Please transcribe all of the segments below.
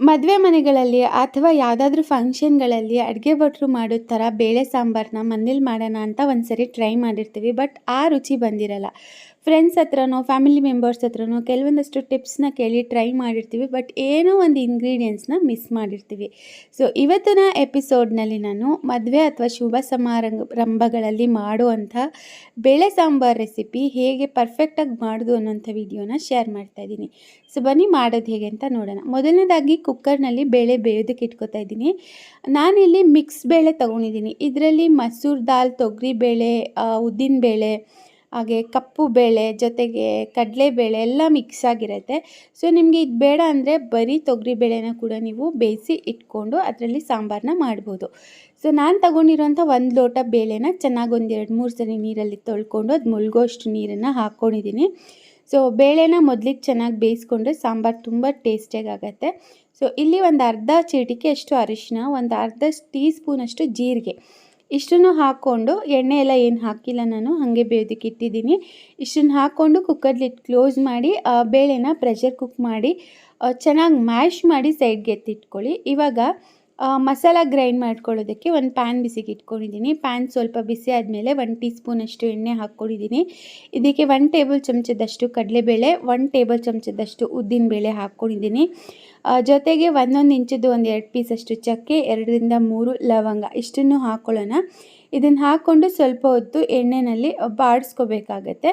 ಮದುವೆ ಮನೆಗಳಲ್ಲಿ ಅಥವಾ ಯಾವುದಾದ್ರೂ ಫಂಕ್ಷನ್ಗಳಲ್ಲಿ ಅಡುಗೆ ಭಟ್ರು ಮಾಡೋ ಥರ ಬೇಳೆ ಸಾಂಬಾರನ್ನ ಮನೇಲಿ ಮಾಡೋಣ ಅಂತ ಒಂದು ಸರಿ ಟ್ರೈ ಮಾಡಿರ್ತೀವಿ ಬಟ್ ಆ ರುಚಿ ಬಂದಿರಲ್ಲ. ಫ್ರೆಂಡ್ಸ್ ಹತ್ರನೋ ಫ್ಯಾಮಿಲಿ ಮೆಂಬರ್ಸ್ ಹತ್ರನೋ ಕೆಲವೊಂದಷ್ಟು ಟಿಪ್ಸ್ನ ಕೇಳಿ ಟ್ರೈ ಮಾಡಿರ್ತೀವಿ. ಬಟ್ ಏನೋ ಒಂದು ಇಂಗ್ರೀಡಿಯೆಂಟ್ಸ್ನ ಮಿಸ್ ಮಾಡಿರ್ತೀವಿ. ಸೊ ಇವತ್ತಿನ ಎಪಿಸೋಡ್ನಲ್ಲಿ ನಾನು ಮದುವೆ ಅಥವಾ ಶುಭ ಸಮಾರಂಭಗಳಲ್ಲಿ ಮಾಡುವಂಥ ಬೇಳೆ ಸಾಂಬಾರ್ ರೆಸಿಪಿ ಹೇಗೆ ಪರ್ಫೆಕ್ಟಾಗಿ ಮಾಡೋದು ಅನ್ನೋಂಥ ವಿಡಿಯೋನ ಶೇರ್ ಮಾಡ್ತಾ ಇದ್ದೀನಿ. ಸೊ ಬನ್ನಿ ಮಾಡೋದು ಹೇಗೆ ಅಂತ ನೋಡೋಣ. ಮೊದಲನೇದಾಗಿ ಕುಕ್ಕರ್ನಲ್ಲಿ ಬೇಳೆ ಬೇಯೋದಕ್ಕೆ ಇಟ್ಕೊತಾ ಇದ್ದೀನಿ. ನಾನಿಲ್ಲಿ ಮಿಕ್ಸ್ ಬೇಳೆ ತೊಗೊಂಡಿದ್ದೀನಿ. ಇದರಲ್ಲಿ ಮಸೂರ್ ದಾಲ್, ತೊಗರಿ ಬೇಳೆ ಉದ್ದಿನ ಬೇಳೆ ಹಾಗೆ ಕಪ್ಪು ಬೇಳೆ ಜೊತೆಗೆ ಕಡಲೆಬೇಳೆ ಎಲ್ಲ ಮಿಕ್ಸ್ ಆಗಿರುತ್ತೆ. ಸೊ ನಿಮಗೆ ಇದು ಬೇಡ ಅಂದರೆ ಬರೀ ತೊಗರಿ ಬೇಳೆನ ಕೂಡ ನೀವು ಬೇಯಿಸಿ ಇಟ್ಕೊಂಡು ಅದರಲ್ಲಿ ಸಾಂಬಾರನ್ನ ಮಾಡ್ಬೋದು. ಸೊ ನಾನು ತಗೊಂಡಿರೋಂಥ ಒಂದು ಲೋಟ ಬೇಳೆನ ಚೆನ್ನಾಗಿ ಒಂದೆರಡು ಮೂರು ಸರಿ ನೀರಲ್ಲಿ ತೊಳ್ಕೊಂಡು ಅದು ಮುಳುಗೋಷ್ಟು ನೀರನ್ನು ಹಾಕ್ಕೊಂಡಿದ್ದೀನಿ ಸೊ ಬೇಳೆನ ಮೊದಲಿಗೆ ಚೆನ್ನಾಗಿ ಬೇಯಿಸ್ಕೊಂಡ್ರೆ ಸಾಂಬಾರು ತುಂಬ ಟೇಸ್ಟಿಯಾಗಿ ಆಗುತ್ತೆ. ಸೊ ಇಲ್ಲಿ ಒಂದು ಅರ್ಧ ಚೀಟಿಕೆ ಅಷ್ಟು ಅರಿಶಿನ ಒಂದು ಅರ್ಧ ಟೀ ಸ್ಪೂನಷ್ಟು ಜೀರಿಗೆ. ಇಷ್ಟನ್ನು ಹಾಕ್ಕೊಂಡು ಎಣ್ಣೆ ಎಲ್ಲ ಏನು ಹಾಕಿಲ್ಲ ನಾನು, ಹಾಗೆ ಬೇಯೋದಕ್ಕೆ ಇಟ್ಟಿದ್ದೀನಿ. ಇಷ್ಟನ್ನು ಹಾಕ್ಕೊಂಡು ಕುಕ್ಕರ್ಲಿ ಕ್ಲೋಸ್ ಮಾಡಿ ಬೇಳೆನ ಪ್ರೆಷರ್ ಕುಕ್ ಮಾಡಿ ಚೆನ್ನಾಗಿ ಮ್ಯಾಶ್ ಮಾಡಿ ಸೈಡ್ಗೆ ಎತ್ತಿಟ್ಕೊಳ್ಳಿ. ಇವಾಗ ಮಸಾಲ ಗ್ರೈಂಡ್ ಮಾಡ್ಕೊಳ್ಳೋದಕ್ಕೆ ಒಂದು ಪ್ಯಾನ್ ಬಿಸಿಗೆ ಇಟ್ಕೊಂಡಿದ್ದೀನಿ. ಪ್ಯಾನ್ ಸ್ವಲ್ಪ ಬಿಸಿ ಆದಮೇಲೆ ಒಂದು ಟೀ ಸ್ಪೂನಷ್ಟು ಎಣ್ಣೆ ಹಾಕ್ಕೊಂಡಿದ್ದೀನಿ. ಇದಕ್ಕೆ ಒನ್ ಟೇಬಲ್ ಚಮಚದಷ್ಟು ಕಡಲೆಬೇಳೆ ಒನ್ ಟೇಬಲ್ ಚಮಚದಷ್ಟು ಉದ್ದಿನಬೇಳೆ ಹಾಕ್ಕೊಂಡಿದ್ದೀನಿ. ಜೊತೆಗೆ ಒಂದೊಂದು ಇಂಚದ್ದು ಒಂದು ಎರಡು ಪೀಸಷ್ಟು ಚಕ್ಕೆ, ಎರಡರಿಂದ ಮೂರು ಲವಂಗ, ಇಷ್ಟನ್ನು ಹಾಕ್ಕೊಳ್ಳೋಣ ಇದನ್ನು ಹಾಕ್ಕೊಂಡು ಸ್ವಲ್ಪ ಹೊತ್ತು ಎಣ್ಣೆಯಲ್ಲಿ ಬಾಡಿಸ್ಕೋಬೇಕಾಗತ್ತೆ.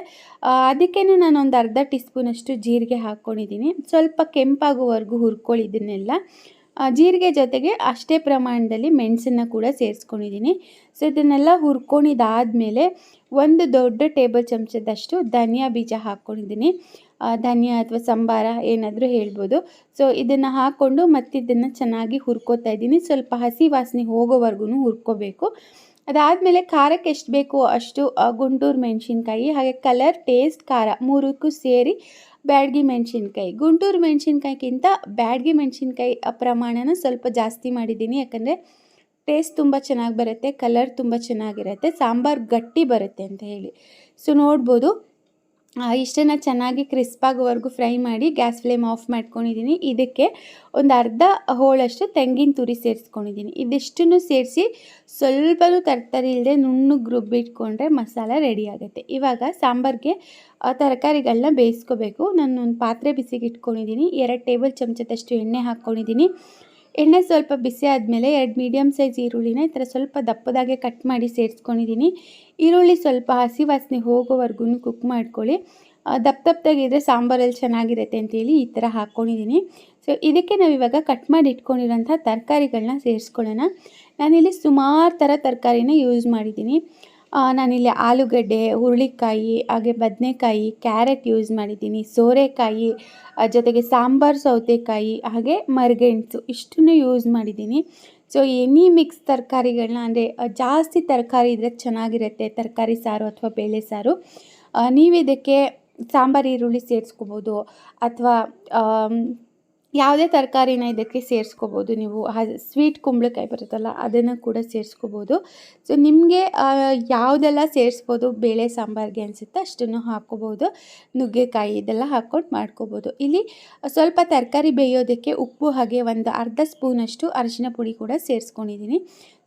ಅದಕ್ಕೆ ನಾನು ಒಂದು ಅರ್ಧ ಟೀ ಸ್ಪೂನಷ್ಟು ಜೀರಿಗೆ ಹಾಕ್ಕೊಂಡಿದ್ದೀನಿ. ಸ್ವಲ್ಪ ಕೆಂಪಾಗುವವರೆಗೂ ಹುರ್ಕೊಳ್ಳಿ ಇದನ್ನೆಲ್ಲ. ಜೀರಿಗೆ ಜೊತೆಗೆ ಅಷ್ಟೇ ಪ್ರಮಾಣದಲ್ಲಿ ಮೆಣಸನ್ನು ಕೂಡ ಸೇರಿಸ್ಕೊಂಡಿದ್ದೀನಿ. ಸೊ ಇದನ್ನೆಲ್ಲ ಹುರ್ಕೊಂಡಿದ್ದಾದಮೇಲೆ ಒಂದು ದೊಡ್ಡ ಟೇಬಲ್ ಚಮಚದಷ್ಟು ಧನಿಯಾ ಬೀಜ ಹಾಕ್ಕೊಂಡಿದ್ದೀನಿ. ಧನಿಯಾ ಅಥವಾ ಸಂಬಾರ ಏನಾದರೂ ಹೇಳ್ಬೋದು. ಸೊ ಇದನ್ನು ಹಾಕ್ಕೊಂಡು ಮತ್ತೆ ಇದನ್ನು ಚೆನ್ನಾಗಿ ಹುರ್ಕೋತಾ ಇದ್ದೀನಿ. ಸ್ವಲ್ಪ ಹಸಿ ವಾಸನೆ ಹೋಗೋವರೆಗೂ ಹುರ್ಕೋಬೇಕು. ಅದಾದಮೇಲೆ ಖಾರಕ್ಕೆ ಎಷ್ಟು ಬೇಕು ಅಷ್ಟು ಗುಂಟೂರು ಮೆಣಸಿನ್ಕಾಯಿ, ಹಾಗೆ ಕಲರ್ ಟೇಸ್ಟ್ ಖಾರ ಮೂರಕ್ಕೂ ಸೇರಿ ಬ್ಯಾಡಗಿ ಮೆಣಸಿನ್ಕಾಯಿ. ಗುಂಟೂರು ಮೆಣಸಿನ್ಕಾಯಿಗಿಂತ ಬ್ಯಾಡ್ಗಿ ಮೆಣಸಿನ್ಕಾಯಿ ಪ್ರಮಾಣನ ಸ್ವಲ್ಪ ಜಾಸ್ತಿ ಮಾಡಿದ್ದೀನಿ. ಯಾಕಂದರೆ ಟೇಸ್ಟ್ ತುಂಬ ಚೆನ್ನಾಗಿ ಬರುತ್ತೆ ಕಲರ್ ತುಂಬ ಚೆನ್ನಾಗಿರುತ್ತೆ, ಸಾಂಬಾರು ಗಟ್ಟಿ ಬರುತ್ತೆ ಅಂತ ಹೇಳಿ. ಸೊ ನೋಡ್ಬೋದು. ಇಷ್ಟನ್ನು ಚೆನ್ನಾಗಿ ಕ್ರಿಸ್ಪಾಗೋವರೆಗೂ ಫ್ರೈ ಮಾಡಿ ಗ್ಯಾಸ್ ಫ್ಲೇಮ್ ಆಫ್ ಮಾಡ್ಕೊಂಡಿದ್ದೀನಿ. ಇದಕ್ಕೆ ಒಂದು ಅರ್ಧ ಹೋಳಷ್ಟು ತೆಂಗಿನ ತುರಿ ಸೇರಿಸ್ಕೊಂಡಿದ್ದೀನಿ. ಇದಿಷ್ಟನ್ನು ಸೇರಿಸಿ ಸ್ವಲ್ಪನೂ ತರ್ತರಿ ಇಲ್ಲದೆ ನುಣ್ಣಗೆ ರುಬ್ಬಿಟ್ಕೊಂಡ್ರೆ ಮಸಾಲ ರೆಡಿ ಆಗುತ್ತೆ. ಇವಾಗ ಸಾಂಬಾರಿಗೆ ತರಕಾರಿಗಳನ್ನ ಬೇಯಿಸ್ಕೋಬೇಕು. ನಾನು ಒಂದು ಪಾತ್ರೆ ಬಿಸಿಗೆ ಇಟ್ಕೊಂಡಿದ್ದೀನಿ ಎರಡು ಟೇಬಲ್ ಚಮಚದಷ್ಟು ಎಣ್ಣೆ ಹಾಕ್ಕೊಂಡಿದ್ದೀನಿ. ಎಣ್ಣೆ ಸ್ವಲ್ಪ ಬಿಸಿ ಆದಮೇಲೆ ಎರಡು ಮೀಡಿಯಮ್ ಸೈಜ್ ಈರುಳ್ಳಿನ ಈ ಥರ ಸ್ವಲ್ಪ ದಪ್ಪದಾಗೆ ಕಟ್ ಮಾಡಿ ಸೇರಿಸ್ಕೊಂಡಿದ್ದೀನಿ. ಈರುಳ್ಳಿ ಸ್ವಲ್ಪ ಹಸಿ ವಾಸನೆ ಹೋಗೋವರೆಗೂ ಕುಕ್ ಮಾಡ್ಕೊಳ್ಳಿ. ದಪ್ಪ ದಪ್ಪದಾಗಿದ್ದರೆ ಸಾಂಬಾರಲ್ಲಿ ಚೆನ್ನಾಗಿರುತ್ತೆ ಅಂತೇಳಿ ಈ ಥರ ಹಾಕ್ಕೊಂಡಿದ್ದೀನಿ. ಸೊ ಇದಕ್ಕೆ ನಾವು ಇವಾಗ ಕಟ್ ಮಾಡಿ ಇಟ್ಕೊಂಡಿರೋಂಥ ತರಕಾರಿಗಳನ್ನ ಸೇರಿಸ್ಕೊಳ್ಳೋಣ. ನಾನಿಲ್ಲಿ ಸುಮಾರು ಥರ ತರಕಾರಿನ ಯೂಸ್ ಮಾಡಿದ್ದೀನಿ. ನಾನಿಲ್ಲಿ ಆಲೂಗಡ್ಡೆ, ಹುರುಳಿಕಾಯಿ, ಹಾಗೆ ಬದನೆಕಾಯಿ, ಕ್ಯಾರೆಟ್ ಯೂಸ್ ಮಾಡಿದ್ದೀನಿ, ಸೋರೆಕಾಯಿ ಜೊತೆಗೆ ಸಾಂಬಾರು ಸೌತೆಕಾಯಿ, ಹಾಗೆ ಮರಗೆಣಸು ಇಷ್ಟನ್ನು ಯೂಸ್ ಮಾಡಿದ್ದೀನಿ. ಸೊ ಎನಿ ಮಿಕ್ಸ್ ತರಕಾರಿಗಳನ್ನ, ಅಂದರೆ ಜಾಸ್ತಿ ತರಕಾರಿ ಇದ್ದರೆ ಚೆನ್ನಾಗಿರುತ್ತೆ, ತರಕಾರಿ ಸಾರು ಅಥವಾ ಬೇಳೆ ಸಾರು. ನೀವು ಇದಕ್ಕೆ ಸಾಂಬಾರು, ಈರುಳ್ಳಿ ಸೇರಿಸ್ಕೋಬೋದು, ಅಥವಾ ಯಾವುದೇ ತರಕಾರಿನ ಇದಕ್ಕೆ ಸೇರಿಸ್ಕೋಬೋದು. ನೀವು ಸ್ವೀಟ್ ಕುಂಬಳಕಾಯಿ ಬರುತ್ತಲ್ಲ, ಅದನ್ನು ಕೂಡ ಸೇರಿಸ್ಕೋಬೋದು. ಸೊ ನಿಮಗೆ ಯಾವುದೆಲ್ಲ ಸೇರಿಸ್ಬೋದು? ಬೇಳೆ, ಸಾಂಬಾರಿಗೆ ಅನಿಸುತ್ತೆ, ಅಷ್ಟನ್ನು ಹಾಕ್ಕೋಬೋದು. ನುಗ್ಗೆಕಾಯಿ ಇದೆಲ್ಲ ಹಾಕ್ಕೊಂಡು ಮಾಡ್ಕೋಬೋದು. ಇಲ್ಲಿ, ಸ್ವಲ್ಪ ತರಕಾರಿ ಬೇಯೋದಕ್ಕೆ ಉಪ್ಪು ಹಾಗೆ ಒಂದು ಅರ್ಧ ಸ್ಪೂನಷ್ಟು ಅರಿಶಿನ ಪುಡಿ ಕೂಡ ಸೇರಿಸ್ಕೊಂಡಿದ್ದೀನಿ.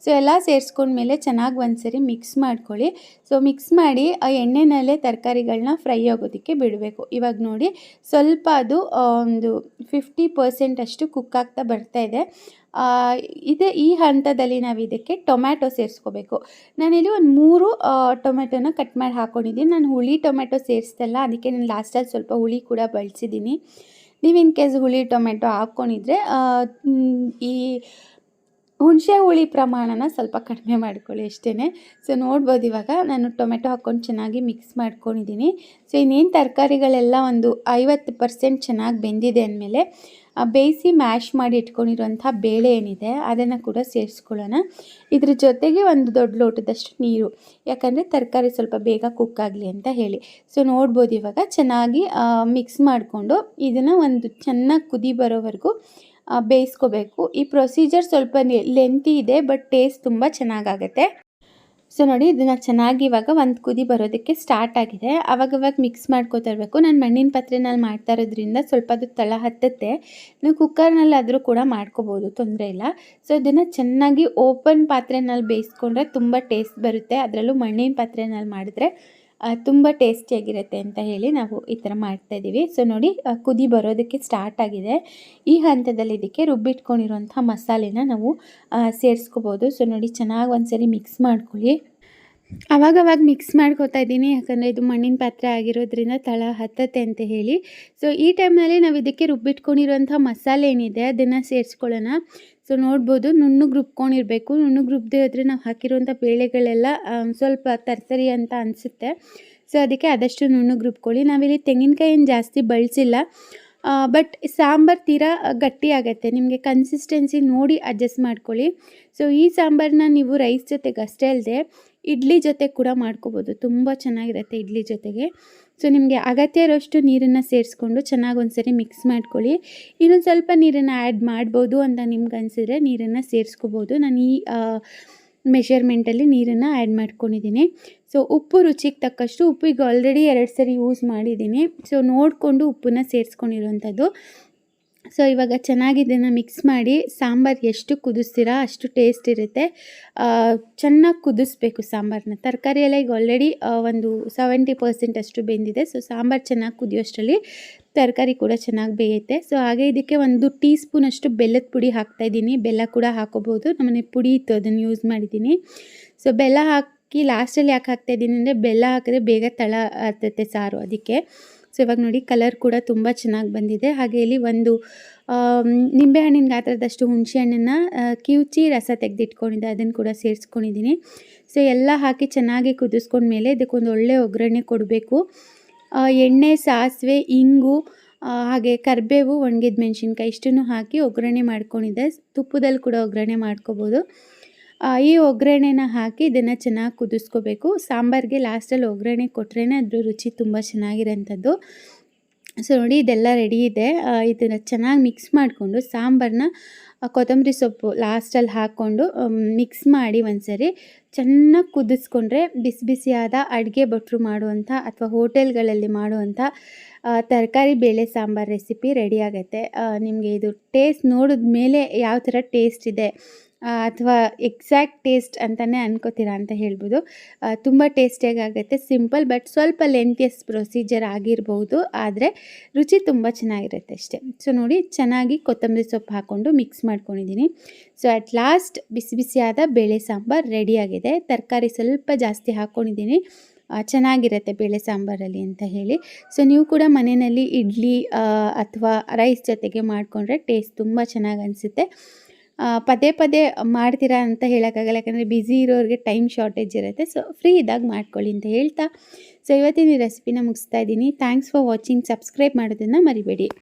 ಸೊ ಎಲ್ಲ ಸೇರಿಸ್ಕೊಂಡ್ಮೇಲೆ ಚೆನ್ನಾಗಿ ಒಂದ್ಸರಿ ಮಿಕ್ಸ್ ಮಾಡ್ಕೊಳ್ಳಿ. ಸೊ ಮಿಕ್ಸ್ ಮಾಡಿ ಆ ಎಣ್ಣೆನಲ್ಲೇ ತರಕಾರಿಗಳನ್ನ ಫ್ರೈ ಆಗೋದಕ್ಕೆ ಬಿಡಬೇಕು. ಇವಾಗ ನೋಡಿ ಸ್ವಲ್ಪ ಅದು ಒಂದು ಫಿಫ್ಟಿ ಪರ್ಸೆಂಟ್ ಅಷ್ಟು ಕುಕ್ ಆಗ್ತಾ ಬರ್ತಾ ಇದೆ. ಇದೆ ಈ ಹಂತದಲ್ಲಿ ನಾವು ಇದಕ್ಕೆ ಟೊಮ್ಯಾಟೊ ಸೇರಿಸ್ಕೋಬೇಕು. ನಾನಿಲ್ಲಿ ಒಂದು ಮೂರು ಟೊಮೆಟೊನ ಕಟ್ ಮಾಡಿ ಹಾಕ್ಕೊಂಡಿದ್ದೀನಿ ನಾನು ಹುಳಿ ಟೊಮೆಟೊ ಸೇರಿಸ್ತಲ್ಲ ಅದಕ್ಕೆ ನಾನು ಲಾಸ್ಟಲ್ಲಿ ಸ್ವಲ್ಪ ಹುಳಿ ಕೂಡ ಬಳಸಿದ್ದೀನಿ. ನೀವು ಇನ್ ಕೇಸ್ ಹುಳಿ ಟೊಮೆಟೊ ಹಾಕ್ಕೊಂಡಿದ್ರೆ ಈ ಹುಣಸೆ ಹುಳಿ ಪ್ರಮಾಣನ ಸ್ವಲ್ಪ ಕಡಿಮೆ ಮಾಡ್ಕೊಳ್ಳಿ ಅಷ್ಟೇ ಸೊ ನೋಡ್ಬೋದು ಇವಾಗ ನಾನು ಟೊಮೆಟೊ ಹಾಕ್ಕೊಂಡು ಚೆನ್ನಾಗಿ ಮಿಕ್ಸ್ ಮಾಡ್ಕೊಂಡಿದ್ದೀನಿ. ಸೊ ಇನ್ನೇನು ತರಕಾರಿಗಳೆಲ್ಲ ಒಂದು ಐವತ್ತು ಪರ್ಸೆಂಟ್ ಚೆನ್ನಾಗಿ ಬೆಂದಿದೆ ಅಂದಮೇಲೆ ಬೇಯಿಸಿ ಮ್ಯಾಶ್ ಮಾಡಿ ಇಟ್ಕೊಂಡಿರುವಂಥ ಬೇಳೆ ಏನಿದೆ, ಅದನ್ನು ಕೂಡ ಸೇರಿಸ್ಕೊಳ್ಳೋಣ. ಇದ್ರ ಜೊತೆಗೆ ಒಂದು ದೊಡ್ಡ ಲೋಟದಷ್ಟು ನೀರು, ಯಾಕಂದರೆ ತರಕಾರಿ ಸ್ವಲ್ಪ ಬೇಗ ಕುಕ್ ಆಗಲಿ ಅಂತ ಹೇಳಿ. ಸೊ ನೋಡ್ಬೋದು ಇವಾಗ ಚೆನ್ನಾಗಿ ಮಿಕ್ಸ್ ಮಾಡಿಕೊಂಡು ಇದನ್ನು ಒಂದು ಚೆನ್ನಾಗಿ ಕುದಿ ಬರೋವರೆಗೂ ಬೇಯಿಸ್ಕೋಬೇಕು. ಈ ಪ್ರೊಸೀಜರ್ ಸ್ವಲ್ಪ ಲೆಂತಿ ಇದೆ ಬಟ್ ಟೇಸ್ಟ್ ತುಂಬ ಚೆನ್ನಾಗಾಗತ್ತೆ. ಸೊ ನೋಡಿ, ಇದನ್ನು ಚೆನ್ನಾಗಿ ಇವಾಗ ಒಂದು ಕುದಿ ಬರೋದಕ್ಕೆ ಸ್ಟಾರ್ಟ್ ಆಗಿದೆ. ಅವಾಗವಾಗ ಮಿಕ್ಸ್ ಮಾಡ್ಕೋತಾ ಇರಬೇಕು. ನಾನು ಮಣ್ಣಿನ ಪಾತ್ರೆನಲ್ಲಿ ಮಾಡ್ತಾ ಇರೋದ್ರಿಂದ ಸ್ವಲ್ಪ ಅದು ತಳ ಹತ್ತುತ್ತೆ. ನೀವು ಕುಕ್ಕರ್ನಲ್ಲಾದರೂ ಕೂಡ ಮಾಡ್ಕೋಬೋದು, ತೊಂದರೆ ಇಲ್ಲ. ಸೊ ಇದನ್ನು ಚೆನ್ನಾಗಿ ಓಪನ್ ಪಾತ್ರೆನಲ್ಲಿ ಬೇಯಿಸ್ಕೊಂಡ್ರೆ ತುಂಬ ಟೇಸ್ಟ್ ಬರುತ್ತೆ. ಅದರಲ್ಲೂ ಮಣ್ಣಿನ ಪಾತ್ರೆನಲ್ಲಿ ಮಾಡಿದ್ರೆ ತುಂಬ ಟೇಸ್ಟಿಯಾಗಿರುತ್ತೆ ಅಂತ ಹೇಳಿ ನಾವು ಈ ಥರ ಮಾಡ್ತಾ ಇದ್ದೀವಿ ಸೊ ನೋಡಿ ಕುದಿ ಬರೋದಕ್ಕೆ ಸ್ಟಾರ್ಟ್ ಆಗಿದೆ. ಈ ಹಂತದಲ್ಲಿ ಇದಕ್ಕೆ ರುಬ್ಬಿಟ್ಕೊಂಡಿರುವಂಥ ಮಸಾಲೆನ ನಾವು ಸೇರಿಸ್ಕೋಬೋದು. ಸೊ ನೋಡಿ, ಚೆನ್ನಾಗಿ ಒಂದ್ಸರಿ ಮಿಕ್ಸ್ ಮಾಡ್ಕೊಳ್ಳಿ. ಅವಾಗವಾಗ ಮಿಕ್ಸ್ ಮಾಡ್ಕೋತಾ ಇದ್ದೀನಿ. ಯಾಕಂದರೆ ಇದು ಮಣ್ಣಿನ ಪಾತ್ರೆ ಆಗಿರೋದ್ರಿಂದ ತಳ ಹತ್ತತ್ತೆ ಅಂತ ಹೇಳಿ. ಸೊ ಈ ಟೈಮ್ನಲ್ಲಿ ನಾವು ಇದಕ್ಕೆ ರುಬ್ಬಿಟ್ಕೊಂಡಿರುವಂಥ ಮಸಾಲೆ ಏನಿದೆ, ಅದನ್ನು ಸೇರಿಸ್ಕೊಳ್ಳೋಣ. ಸೊ ನೋಡ್ಬೋದು. ನುಣ್ಣಗೆ ರುಬ್ಕೊಂಡಿರಬೇಕು ನುಣ್ಣಗೆ ರುಬ್ಬದೆ ಹೋದರೆ ನಾವು ಹಾಕಿರುವಂಥ ಬೇಳೆಗಳೆಲ್ಲ ಸ್ವಲ್ಪ ತರ್ತರಿ ಅಂತ ಅನಿಸುತ್ತೆ. ಸೊ ಅದಕ್ಕೆ ಆದಷ್ಟು ನುಣ್ಣಗೆ ರುಬ್ಕೊಳ್ಳಿ ನಾವಿಲ್ಲಿ ತೆಂಗಿನಕಾಯಿ ಏನು ಜಾಸ್ತಿ ಬಳಸಿಲ್ಲ. ಬಟ್ ಸಾಂಬಾರು ತೀರಾ ಗಟ್ಟಿ ಆಗುತ್ತೆ. ನಿಮಗೆ ಕನ್ಸಿಸ್ಟೆನ್ಸಿ ನೋಡಿ ಅಡ್ಜಸ್ಟ್ ಮಾಡ್ಕೊಳ್ಳಿ. ಸೊ ಈ ಸಾಂಬಾರನ್ನ ನೀವು ರೈಸ್ ಜೊತೆಗೆ ಅಷ್ಟೇ ಅಲ್ಲದೆ ಇಡ್ಲಿ ಜೊತೆ ಕೂಡ ಮಾಡ್ಕೋಬೋದು. ತುಂಬ ಚೆನ್ನಾಗಿರುತ್ತೆ ಇಡ್ಲಿ ಜೊತೆಗೆ. ಸೊ ನಿಮಗೆ ಅಗತ್ಯ ಇರೋಷ್ಟು ನೀರನ್ನು ಸೇರಿಸ್ಕೊಂಡು ಚೆನ್ನಾಗಿ ಒಂದ್ಸರಿ ಮಿಕ್ಸ್ ಮಾಡ್ಕೊಳ್ಳಿ. ಇನ್ನೊಂದು ಸ್ವಲ್ಪ ನೀರನ್ನು ಆ್ಯಡ್ ಮಾಡ್ಬೋದು ಅಂತ ನಿಮ್ಗೆ ಅನಿಸಿದ್ರೆ ನೀರನ್ನು ಸೇರಿಸ್ಕೋಬೋದು. ನಾನು ಈ ಮೆಷರ್ಮೆಂಟಲ್ಲಿ ನೀರನ್ನು ಆ್ಯಡ್ ಮಾಡ್ಕೊಂಡಿದ್ದೀನಿ. ಸೊ ಉಪ್ಪು ರುಚಿಗೆ ತಕ್ಕಷ್ಟು ಉಪ್ಪು ಈಗ ಆಲ್ರೆಡಿ ಎರಡು ಸರಿ ಯೂಸ್ ಮಾಡಿದ್ದೀನಿ. ಸೊ ನೋಡಿಕೊಂಡು ಉಪ್ಪನ್ನ ಸೇರಿಸ್ಕೊಂಡಿರುವಂಥದ್ದು ಸೊ ಇವಾಗ ಚೆನ್ನಾಗಿ ಇದನ್ನು ಮಿಕ್ಸ್ ಮಾಡಿ ಸಾಂಬಾರು ಎಷ್ಟು ಕುದಿಸ್ತೀರಾ ಅಷ್ಟು ಟೇಸ್ಟ್ ಇರುತ್ತೆ. ಚೆನ್ನಾಗಿ ಕುದಿಸ್ಬೇಕು ಸಾಂಬಾರನ್ನ ತರಕಾರಿ ಎಲ್ಲ ಈಗ ಆಲ್ರೆಡಿ ಒಂದು ಸೆವೆಂಟಿ ಪರ್ಸೆಂಟ್ ಅಷ್ಟು ಬೆಂದಿದೆ. ಸೊ ಸಾಂಬಾರು ಚೆನ್ನಾಗಿ ಕುದಿಯೋಷ್ಟರಲ್ಲಿ ತರಕಾರಿ ಕೂಡ ಚೆನ್ನಾಗಿ ಬೇಯುತ್ತೆ. ಸೊ ಹಾಗೆ ಇದಕ್ಕೆ ಒಂದು ಟೀ ಸ್ಪೂನಷ್ಟು ಬೆಲ್ಲದ ಪುಡಿ ಹಾಕ್ತಾಯಿದ್ದೀನಿ ಬೆಲ್ಲ ಕೂಡ ಹಾಕೋಬೋದು ನಮ್ಮನೆ ಪುಡಿ ಇತ್ತು, ಅದನ್ನು ಯೂಸ್ ಮಾಡಿದ್ದೀನಿ. ಸೊ ಬೆಲ್ಲ ಹಾಕಿ ಲಾಸ್ಟಲ್ಲಿ ಯಾಕೆ ಹಾಕ್ತಾಯಿದ್ದೀನಿ ಅಂದರೆ ಬೆಲ್ಲ ಹಾಕಿದ್ರೆ ಬೇಗ ತಳ ಹತ್ತೈತೆ ಸಾರು ಅದಕ್ಕೆ. ಸೊ ಇವಾಗ ನೋಡಿ ಕಲರ್ ಕೂಡ ತುಂಬ ಚೆನ್ನಾಗಿ ಬಂದಿದೆ. ಹಾಗೆ ಇಲ್ಲಿ ಒಂದು ನಿಂಬೆಹಣ್ಣಿನ ಗಾತ್ರದಷ್ಟು ಹುಣಸೆ ಹಣ್ಣನ್ನು ಕಿವುಚಿ ರಸ ತೆಗೆದಿಟ್ಕೊಂಡಿದ್ದೆ. ಅದನ್ನು ಕೂಡ ಸೇರಿಸ್ಕೊಂಡಿದ್ದೀನಿ ಸೊ ಎಲ್ಲ ಹಾಕಿ ಚೆನ್ನಾಗಿ ಕುದಿಸ್ಕೊಂಡ್ಮೇಲೆ ಇದಕ್ಕೊಂದು ಒಳ್ಳೆ ಒಗ್ಗರಣೆ ಕೊಡಬೇಕು. ಎಣ್ಣೆ, ಸಾಸಿವೆ, ಇಂಗು ಹಾಗೆ ಕರಿಬೇವು, ಒಣಗಿದ ಮೆಣಸಿನ್ಕಾಯಿ ಇಷ್ಟನ್ನು ಹಾಕಿ ಒಗ್ಗರಣೆ ಮಾಡ್ಕೊಂಡಿದ್ದೆ. ತುಪ್ಪದಲ್ಲಿ ಕೂಡ ಒಗ್ಗರಣೆ ಮಾಡ್ಕೋಬೋದು. ಈ ಒಗ್ಗರಣೆನ ಹಾಕಿ ಇದನ್ನು ಚೆನ್ನಾಗಿ ಕುದಿಸ್ಕೋಬೇಕು. ಸಾಂಬಾರಿಗೆ ಲಾಸ್ಟಲ್ಲಿ ಒಗ್ಗರಣೆ ಕೊಟ್ರೇ ಅದ್ರ ರುಚಿ ತುಂಬ ಚೆನ್ನಾಗಿರೋಂಥದ್ದು. ಸೊ ನೋಡಿ ಇದೆಲ್ಲ ರೆಡಿ ಇದೆ. ಇದನ್ನು ಚೆನ್ನಾಗಿ ಮಿಕ್ಸ್ ಮಾಡಿಕೊಂಡು ಸಾಂಬಾರನ್ನ ಕೊತ್ತಂಬರಿ ಸೊಪ್ಪು ಲಾಸ್ಟಲ್ಲಿ ಹಾಕ್ಕೊಂಡು ಮಿಕ್ಸ್ ಮಾಡಿ ಒಂದ್ಸರಿ ಚೆನ್ನಾಗಿ ಕುದಿಸ್ಕೊಂಡ್ರೆ ಬಿಸಿ ಬಿಸಿಯಾದ ಅಡುಗೆ ಭಟ್ರು ಮಾಡುವಂಥ ಅಥವಾ ಹೋಟೆಲ್ಗಳಲ್ಲಿ ಮಾಡುವಂಥ ತರಕಾರಿ ಬೇಳೆ ಸಾಂಬಾರು ರೆಸಿಪಿ ರೆಡಿ ನಿಮಗೆ ಇದು ಟೇಸ್ಟ್ ನೋಡಿದ ಮೇಲೆ ಯಾವ ಥರ ಟೇಸ್ಟ್ ಇದೆ ಅಥವಾ ಎಕ್ಸಾಕ್ಟ್ ಟೇಸ್ಟ್ ಅಂತಲೇ ಅನ್ಕೋತೀರಾ ಅಂತ ಹೇಳ್ಬೋದು. ತುಂಬ ಟೇಸ್ಟಿಯಾಗಿ ಆಗುತ್ತೆ ಸಿಂಪಲ್ ಬಟ್ ಸ್ವಲ್ಪ ಲೆಂತಿಯಸ್ ಪ್ರೊಸೀಜರ್ ಆಗಿರ್ಬೋದು, ಆದರೆ ರುಚಿ ತುಂಬ ಚೆನ್ನಾಗಿರುತ್ತೆ ಅಷ್ಟೇ. ಸೊ ನೋಡಿ ಚೆನ್ನಾಗಿ ಕೊತ್ತಂಬರಿ ಸೊಪ್ಪು ಹಾಕ್ಕೊಂಡು ಮಿಕ್ಸ್ ಮಾಡ್ಕೊಂಡಿದ್ದೀನಿ. ಸೊ ಅಟ್ ಲಾಸ್ಟ್ ಬಿಸಿ ಬಿಸಿಯಾದ ಬೇಳೆ ಸಾಂಬಾರು ರೆಡಿಯಾಗಿದೆ ತರಕಾರಿ ಸ್ವಲ್ಪ ಜಾಸ್ತಿ ಹಾಕ್ಕೊಂಡಿದ್ದೀನಿ ಚೆನ್ನಾಗಿರುತ್ತೆ ಬೇಳೆ ಸಾಂಬಾರಲ್ಲಿ ಅಂತ ಹೇಳಿ. ಸೊ ನೀವು ಕೂಡ ಮನೆಯಲ್ಲಿ ಇಡ್ಲಿ ಅಥವಾ ರೈಸ್ ಜೊತೆಗೆ ಮಾಡಿಕೊಂಡ್ರೆ ಟೇಸ್ಟ್ ತುಂಬ ಚೆನ್ನಾಗಿ ಅನಿಸುತ್ತೆ. ಪದೇ ಪದೇ ಮಾಡ್ತೀರಾ ಅಂತ ಹೇಳೋಕ್ಕಾಗಲ್ಲ, ಯಾಕಂದರೆ ಬ್ಯುಸಿ ಇರೋರಿಗೆ ಟೈಮ್ ಶಾರ್ಟೇಜ್ ಇರುತ್ತೆ. ಸೊ ಫ್ರೀ ಇದ್ದಾಗ ಮಾಡ್ಕೊಳ್ಳಿ ಅಂತ ಹೇಳ್ತಾ. ಸೊ ಇವತ್ತಿನ ಈ ರೆಸಿಪಿನ ಮುಗಿಸ್ತಾ ಇದ್ದೀನಿ. ಥ್ಯಾಂಕ್ಸ್ ಫಾರ್ ವಾಚಿಂಗ್ ಸಬ್ಸ್ಕ್ರೈಬ್ ಮಾಡೋದನ್ನು ಮರಿಬೇಡಿ.